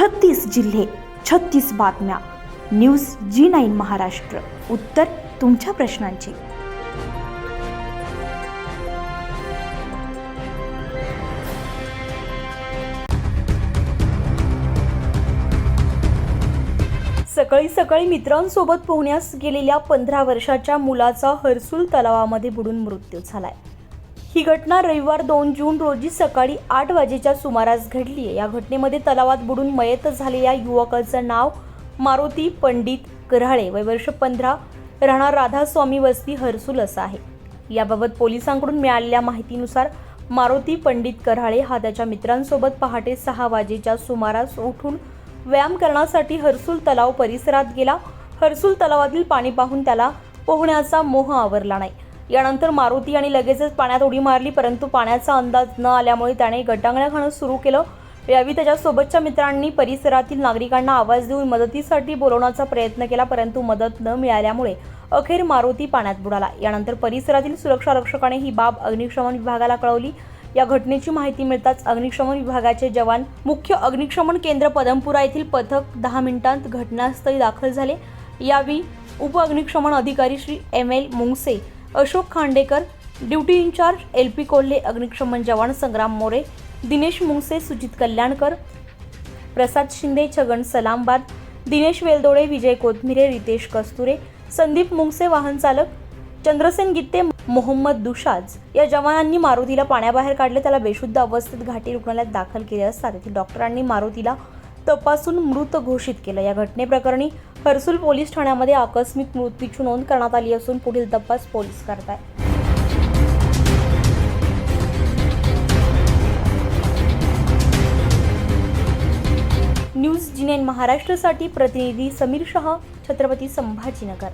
छत्तीस जिल्हे छत्तीस बातम्या. News G nine Maharashtra. उत्तर तुमच्या प्रश्नांची. सकाळी सकाळी मित्रांसोबत पोहण्यास गेलेल्या पंधरा वर्षाच्या मुलाचा हर्सुल तलावामध्ये बुडून मृत्यू झालाय. ही घटना रविवार दोन जून रोजी सकाळी आठ वाजेच्या सुमारास घडली आहे. या घटनेमध्ये तलावात बुडून मयत झालेल्या युवकाचं नाव मारुती पंडित गऱ्हाळे. वय वर्ष पंधरा. राहणार राधास्वामी वस्ती हरसूल असं आहे. याबाबत पोलिसांकडून मिळालेल्या माहितीनुसार मारुती पंडित कराळे हा त्याच्या मित्रांसोबत पहाटे सहा वाजेच्या सुमारास उठून व्यायाम करण्यासाठी हर्सूल तलाव परिसरात गेला. हर्सूल तलावातील पाणी पाहून त्याला पोहण्याचा मोह आवरला नाही. यानंतर मारुती आणि लगेचच पाण्यात उडी मारली परंतु पाण्याचा अंदाज न आल्यामुळे त्याने गटांगळ्या खाणं सुरू केलं. यावेळी त्याच्यासोबतच्या मित्रांनी परिसरातील नागरिकांना आवाज देऊन मदतीसाठी बोलवण्याचा प्रयत्न केला परंतु मदत न मिळाल्यामुळे अखेर मारुती पाण्यात बुडाला. यानंतर परिसरातील सुरक्षा रक्षकाने ही बाब अग्निशमन विभागाला कळवली. या घटनेची माहिती मिळताच अग्निशमन विभागाचे जवान मुख्य अग्निशमन केंद्र पदमपुरा येथील पथक दहा मिनिटांत घटनास्थळी दाखल झाले. यावेळी उप अग्निशमन अधिकारी Shri M L Mungse Ashok Khandekar duty in charge L P Kolhe अग्निशमन जवान संग्राम मोरे दिनेश मुंगसे सुजित कल्याणकर प्रसाद शिंदे छगन सलामबाद दिनेश वेलदोडे विजय कोथमिरे रितेश कस्तुरे संदीप मुंगसे वाहन चालक चंद्रसेन गित्ते मोहम्मद दुशाज या जवानांनी मारुतीला पाण्याबाहेर काढले. त्याला बेशुद्ध अवस्थेत घाटी रुग्णालयात दाखल केले असता तेथील डॉक्टरांनी मारुतीला तपासून मृत घोषित केलं. या घटनेप्रकरणी हर्सुल पोलीस ठाण्यामध्ये आकस्मिक मृत्यूची नोंद करण्यात आली असून पुढील तपास पोलीस करत आहेत न्यूज जिनेन महाराष्ट्रासाठी प्रतिनिधी समीर शहा छत्रपती संभाजीनगर.